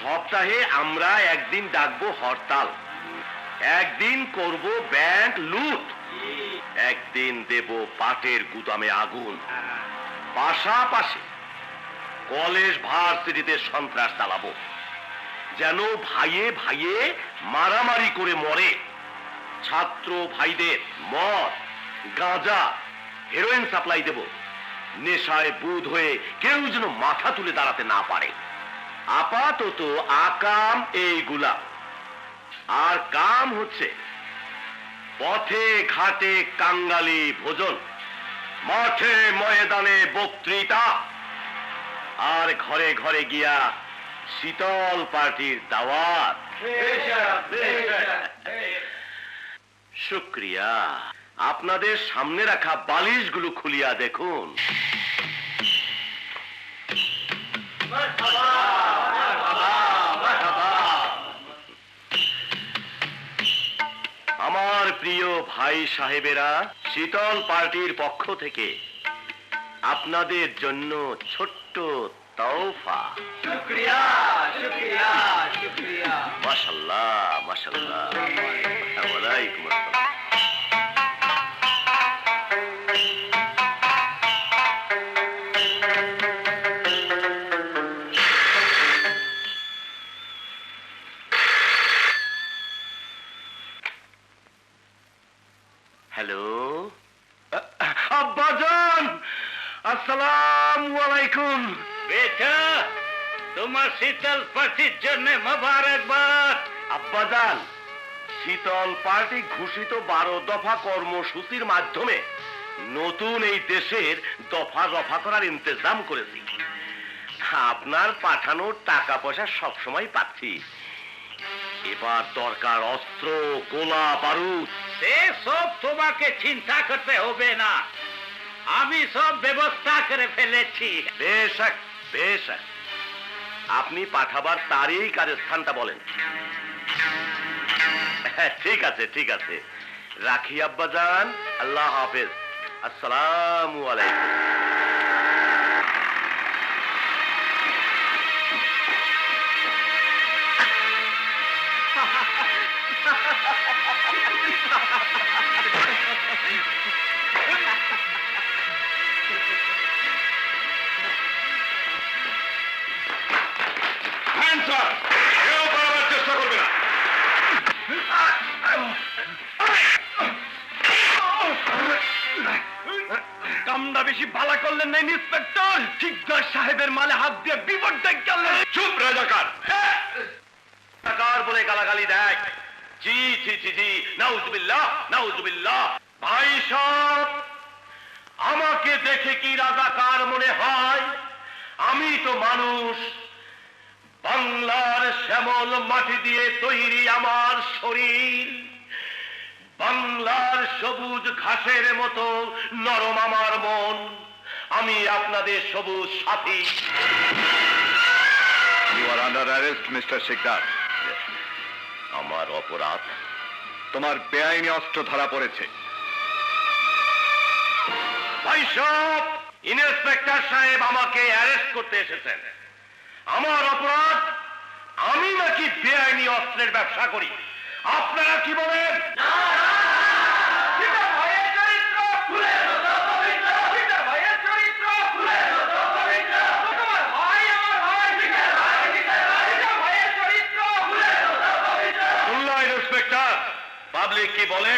সপ্তাহে আমরা একদিন ডাকবো হরতাল, একদিন করব ব্যাংক লুট, একদিন দেব পাটের গুদামে আগুন। পাশাপাশি কলেজ ভার্সিটিতে সন্ত্রাস চালাবো, যেন ভাইয়ে ভাইয়ে মারামারি করে মরে। ছাত্র ভাইদের মদ, গাঁজা হেরোইন সাপ্লাই দেব। নেশায় বুধ হয়ে কেউ যেন মাথা তুলে দাঁড়াতে না পারে। আপাতত আকাম এইগুলা। আর কাম হচ্ছে পথে ঘাটে কাঙ্গালি ভোজন, মাঠে ময়দানে বক্তৃতা, আর ঘরে ঘরে গিয়া শীতল পার্টির দাওয়াত। শুক্রিয়া। আপনাদের সামনে রাখা বালিশগুলো খুলিয়া দেখুন। ভাই সাহেবেরা শীতল পার্টির পক্ষ থেকে আপনাদের জন্য ছোট্ট তওফা। শুক্রিয়া শুক্রিয়া শুক্রিয়া। মাশাল্লাহ মাশাল্লাহ। ওয়ালাইকুম আসসালাম। হ্যালো? আব্বাজান আসসালামু আলাইকুম। বেটা তোমার শীতল পার্টির জন্য মোবারকবাদ আব্বাজান শীতল পার্টি ঘোষিত বারো দফা কর্মসূচির মাধ্যমে নতুন এই দেশের দফা রফা করার ইন্তজাম করেছি। আপনার পাঠানো টাকা পয়সা সবসময় পাচ্ছি। এবার দরকার অস্ত্র গোলা বারুদ সে সব তোমাকে চিন্তা করতে হবে না। আমি সব ব্যবস্থা করে ফেলেছি। বেশ বেশক বেশ এক। আপনি পাঠাবার তারিখ আর স্থানটা বলেন। হ্যাঁ, ঠিক আছে ঠিক আছে। রাখি আব্বাজান আল্লাহ হাফেজ। আসসালামু আলাইকুম। করলেন না ইন্সপেক্টর। ঠিকদার সাহেবের মালে হাত দিয়ে বিপদ দেখ গেলেন চুপ রাজাকার। রাজাকার বলে গালাগালি দেয়। জি জি জি জি নাউজুবিল্লাহ নাউজুবিল্লাহ। ভাই সব আমাকে দেখে কি রাজাকার মনে হয়? আমি তো মানুষ। বাংলার শ্যামল মাটি দিয়ে তৈরি আমার শরীর। বাংলার সবুজ ঘাসের মতো নরম আমার মন। আমি আপনাদের সবুজ সাথী। You are under arrest, Mr. Sikdar আমার অপরাধ তোমার বেআইনি অস্ত্র ধরা পড়েছে। ইন্সপেক্টর সাহেব আমাকে অ্যারেস্ট করতে এসেছেন। আমার অপরাধ আমি নাকি বেআইনি অস্ত্রের ব্যবসা করি। আপনারা কি বলেন? শুনলাম পাবলিক কি বলে?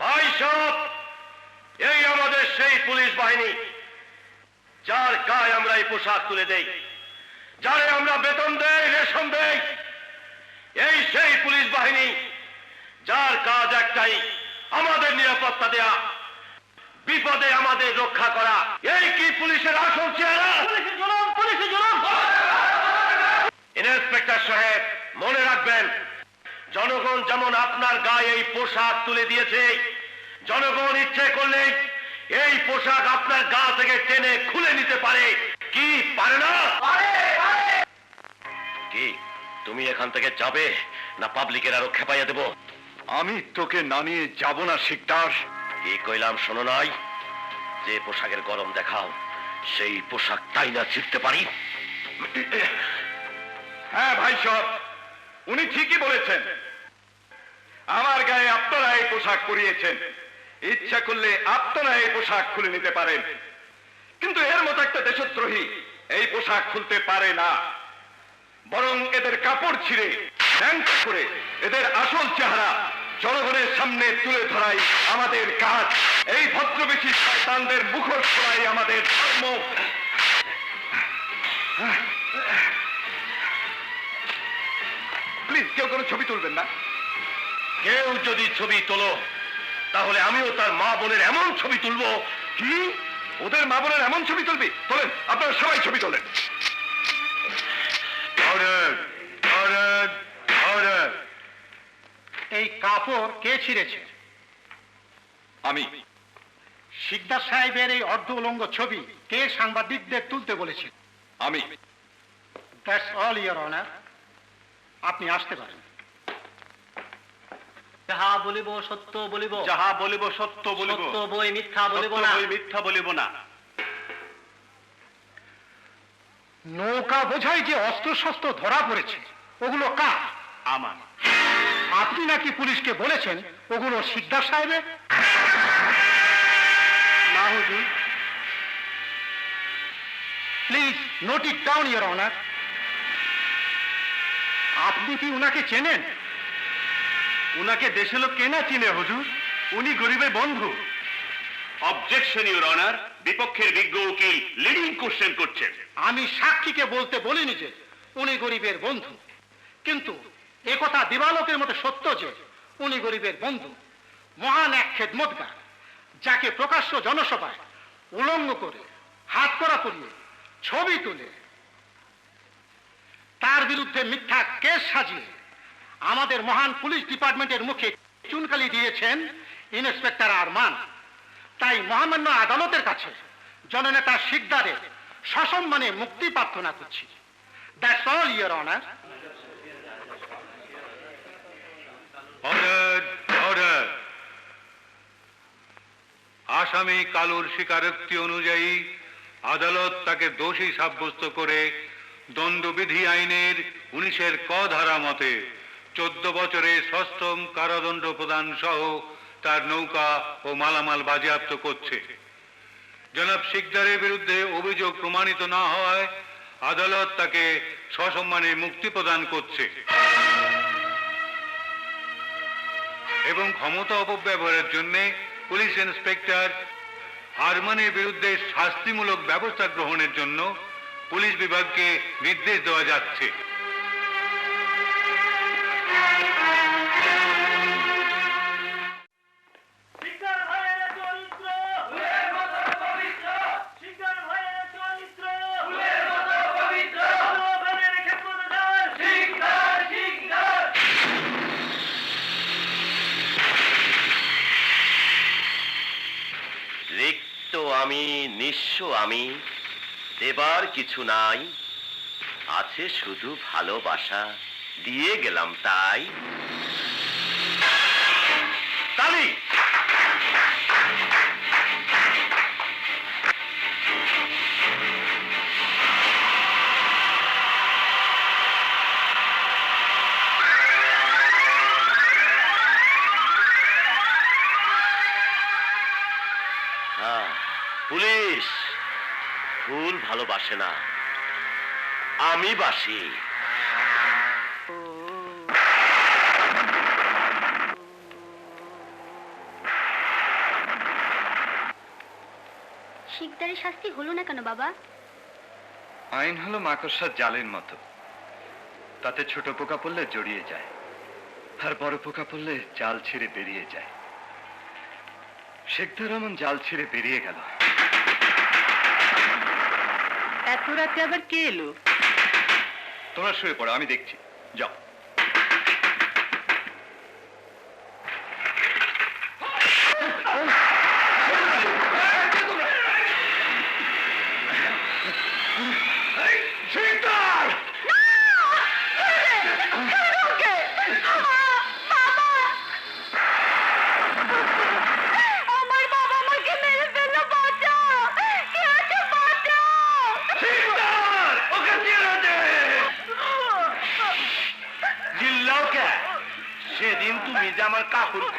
ভাই সব এই আমাদের সেই পুলিশ বাহিনী যার গায়ে আমরা এই পোশাক তুলে দেই যারে আমরা বেতন দেই রেশন দেই এই সেই পুলিশ বাহিনী যার কাজ একটাই আমাদের নিরাপত্তা দেয়া বিপদে আমাদের রক্ষা করা। এই কি পুলিশের আসল চেহারা? ইন্সপেক্টর সাহেব মনে রাখবেন জনগণ যেমন আপনার গায়ে এই পোশাক তুলে দিয়েছে জনগণ ইচ্ছে করলে এই পোশাক আপনার গা থেকে টেনে খুলে নিতে পারে। কি পারে না? কি? তুমি এখান থেকে যাবে না পাবলিকের আরও খেপাইয়া দেব? আমি তোকে না নিয়ে যাব না শিকদার। কি কইলাম শোনো নাই? যে পোশাকের গরম দেখাও সেই পোশাক তাই না চিনতে পারি? হ্যাঁ ভাই সব। উনি ঠিকই বলেছেন। আমার গায়ে আপনারা এই পোশাক পরিয়েছেন। ইচ্ছা করলে আপনারা এই পোশাক খুলে নিতে পারেন। কিন্তু এর মতো একটা দেশদ্রোহী এই পোশাক খুলতে পারে না। বরং এদের কাপড় ছিঁড়ে ন্যাংটা করে এদের আসল চেহারা জনগণের সামনে তুলে ধরাই আমাদের কাজ। এই ভদ্রবেশী শয়তানদের মুখোশ খোলাই আমাদের ধর্ম। প্লিজ কেউ কোনো ছবি তুলবেন না। কেউ যদি ছবি তোলো তাহলে আমিও তার মা বোনের এমন ছবি তুলবো কি? ওদের মা বোনের এমন ছবি তুলবি? তোলেন আপনারা সবাই ছবি তোলেন। এই কাপড় কে ছিঁড়েছে? আমি। শিকদার সাহেবের এই অর্ধ উলঙ্গ ছবি কে সাংবাদিকদের তুলতে বলেছে? আমি। দ্যাটস অল ইয়ার অনার আপনি আসতে পারেন। যাহা বলিব সত্য বলিব। যাহা বলিব সত্য বলিব। সত্য বই মিথ্যা বলিব সত্য না। বই মিথ্যা বলিব না। নৌকা বোঝাই যে অস্ত্র শস্ত্র ধরা পড়েছে ওগুলো কার? আমার। আপনি নাকি পুলিশকে বলেছেন ওগুলো সিদ্ধার সাহেবের? না হুজুর। Please note it down your honour আপনি কি উনাকে চেনেন? উনাকে দেশে লোক কেনা চিনে হুজুর? উনি গরিবের বন্ধু। অবজেকশন ইউর অনার বিপক্ষের বিজ্ঞ উকিল লিডিং কোশ্চেন করছেন। আমি সাক্ষীকে বলতে বলিনি যে উনি গরিবের বন্ধু। কিন্তু একথা দিবালোকের মতো সত্য যে উনি গরিবের বন্ধু। মহান এক খেদমতগার যাকে প্রকাশ্য জনসভায় উলঙ্গ করে হাত করা পরিয়ে ছবি তুলে তার বিরুদ্ধে মিথ্যা কেস সাজিয়ে আমাদের মহান পুলিশ ডিপার্টমেন্টের মুখে চুনকালি দিয়েছেন ইন্সপেক্টর আরমান। তাই মহামান্য আদালতের কাছে জননেতা শিকদারের সসম্মানে মুক্তি প্রার্থনা করছি। That's all your honour order order আসামি কালুর স্বীকারোক্তি অনুযায়ী আদালত তাকে দোষী সাব্যস্ত করে দণ্ডবিধি আইনের উনিশের ক ধারা মতে চোদ্দ বছরে ষষ্ঠম কারাদণ্ড প্রদান সহ তার নৌকা ও মালামাল বাজেয়াপ্ত করছে। জনাব শিকদারের বিরুদ্ধে অভিযোগ প্রমাণিত না হওয়ায় আদালত তাকে সসম্মানে মুক্তি প্রদান করছে। এবং ক্ষমতা অপব্যবহারের জন্য পুলিশ ইন্সপেক্টর আরমানের বিরুদ্ধে শাস্তিমূলক ব্যবস্থা গ্রহণের জন্য পুলিশ বিভাগকে নির্দেশ দেওয়া যাচ্ছে। আমি নিঃস্ব আমি দেবার কিছু নাই। আছে শুধু ভালোবাসা। দিয়ে গেলাম তাই। ভালোবাসে না। আমি বাসি। শিকদারের শাস্তি হলো না কেন বাবা? আইন হলো মাকড়সার জালের মতো। তাতে ছোট পোকা পড়লে জড়িয়ে যায় আর বড় পোকা পড়লে জাল ছিঁড়ে বেরিয়ে যায়। শেখদার রহমান জাল ছিঁড়ে বেরিয়ে গেল। এত রাতে আবার কে এলো? তোমরা শুয়ে পড়ো আমি দেখছি। যাও।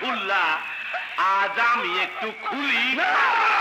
খুললা। আজ আমি একটু খুলি। না!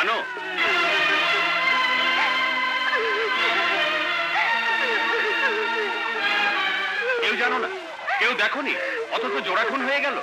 জানো? কেউ জানো না? কেউ দেখনি? অথচ জোড়া খুন হয়ে গেল।